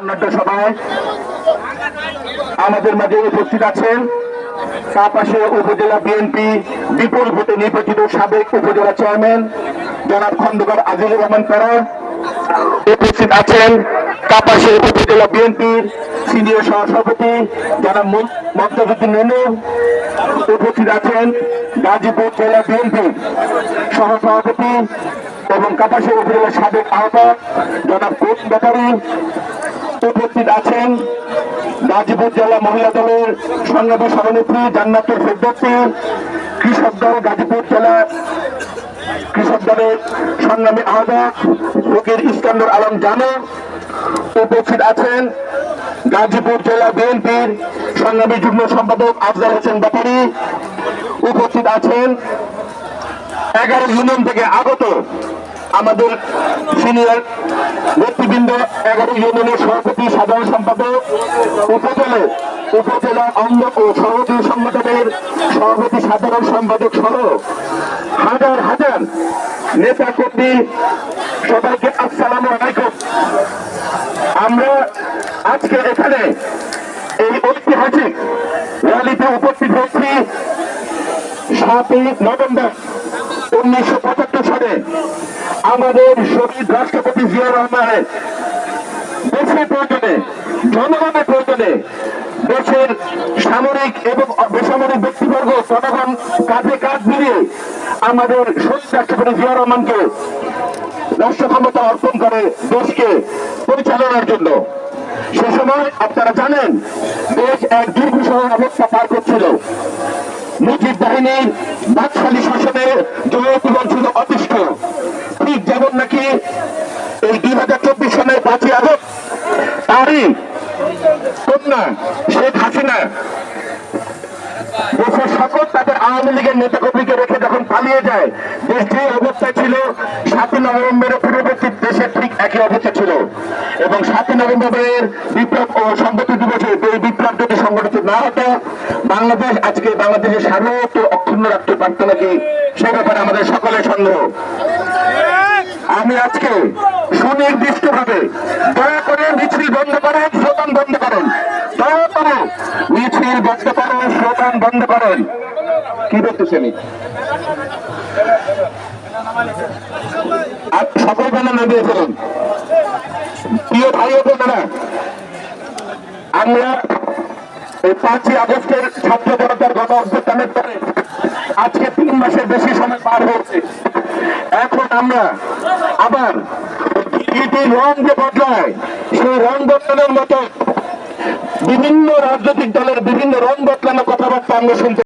অন্যান্য আমাদের মাঝে উপস্থিত আছেন কাপাসে উপজেলা বিএনপি বিপুল ভোটে নির্বাচিত সাবেক উপজেলা চেয়ারম্যান জনাব খন্দকার আজিজুর রহমান তারা উপস্থিত আছেন কাপাসে উপজেলা বিএনপির সিনিয়র সহসভাপতি জনাব মমতাজুদ্দিন ননু উপস্থিত আছেন গাজীপুর জেলা বিএনপি সহসভাপতি এবং কাপাসের উপজেলার সাবেক আহ্বায়ক জনাব কোচ ব্যাপারী। উপস্থিত আছেন। গাজীপুর জেলা মহিলা দলের সংগ্রামী সভানেত্রী জান্নাতুল ফেরদৌসি কৃষক দল গাজীপুর জেলা কৃষক দলের সংগ্রামী আহ্বায়ক ফকির ইস্কান্দর আলম জানো উপস্থিত আছেন গাজীপুর জেলা বিএনপির সংগ্রামী যুগ্ম সম্পাদক আফজাল হোসেন ব্যাপারী উপস্থিত আছেন এগারো ইউনিয়ন থেকে আগত আমাদের সিনিয়র নেতৃবৃন্দ, এগারো ইউনিয়নের সভাপতি, সাধারণ সম্পাদক, উপজেলা উপজেলা অঙ্গ ও সভাপতি সংগঠনের সভাপতি, সাধারণ সম্পাদক সহ হাজার হাজার নেতা কর্মী, সবাইকে আসসালাম আলাইকুম। আমরা আজকে এখানে এই ঐতিহাসিক র্যালিতে উপস্থিত হচ্ছি সাতই নভেম্বর। উনিশশো পঁচাত্তর সালে আমাদের শহীদ রাষ্ট্রপতি জিয়া রহমানের দেশের প্রয়োজনে, জনগণের প্রয়োজনে দেশের সামরিক এবং বেসামরিক ব্যক্তিবর্গ, জনগণ কাঁধে কাঁধ মিলিয়ে আমাদের শহীদ রাষ্ট্রপতি জিয়া রহমানকে রাষ্ট্র ক্ষমতা অর্পণ করে দেশকে পরিচালনার জন্য। সে সময় আপনারা জানেন, দেশ এক দুর্বিষহ অবস্থা পার করছিল। মুজিব বাহিনীর বাকশালী শাসনে জনজীবন ছিল অতিষ্ঠ। ঠিক যেমন নাকি এই দুই হাজার চব্বিশ সনের পাঁচই আগস্ট তারই কন্যা শেখ হাসিনা দেশের সকল তাদের আওয়ামী লীগের নেতা কর্মীকে রেখে যখন পালিয়ে যায় দেশ যে অবস্থায় ছিল সাতই নভেম্বরের পূর্ববর্তী দেশের ঠিক একই অবস্থা ছিল। এবং সাতই নভেম্বরের বিপ্লব ও সংগঠন দিবসে এই বিপ্লব যদি সংগঠিত না হতো বাংলাদেশ আজকে বাংলাদেশের সার্বভৌমত্ব অক্ষুণ্ণ রাখতে পারত নাকি সে ব্যাপারে আমাদের সকলের সন্দেহ। আমি আজকে সুনির্দিষ্ট ভাবে দয়া করে মিছিল বন্ধ করেন স্লোগান বন্ধ করেন। দয়া করে মিছিল বন্ধ করেন স্লোগান বন্ধ করেন। কি বলতেছেন? আর সকল বেলা প্রিয় ভাই বোনেরা, আমরা এই পাঁচই আগস্টের ছাত্র জনতার গণ অভ্যুত্থানের পরে আজকে তিন মাসের বেশি সময় পার হয়েছে। এখন আমরা আবার রং যে বদলায়, সেই রং বদলানোর মতো বিভিন্ন রাজনৈতিক দলের বিভিন্ন রং বদলানো কথাবার্তা আমরা শুনতে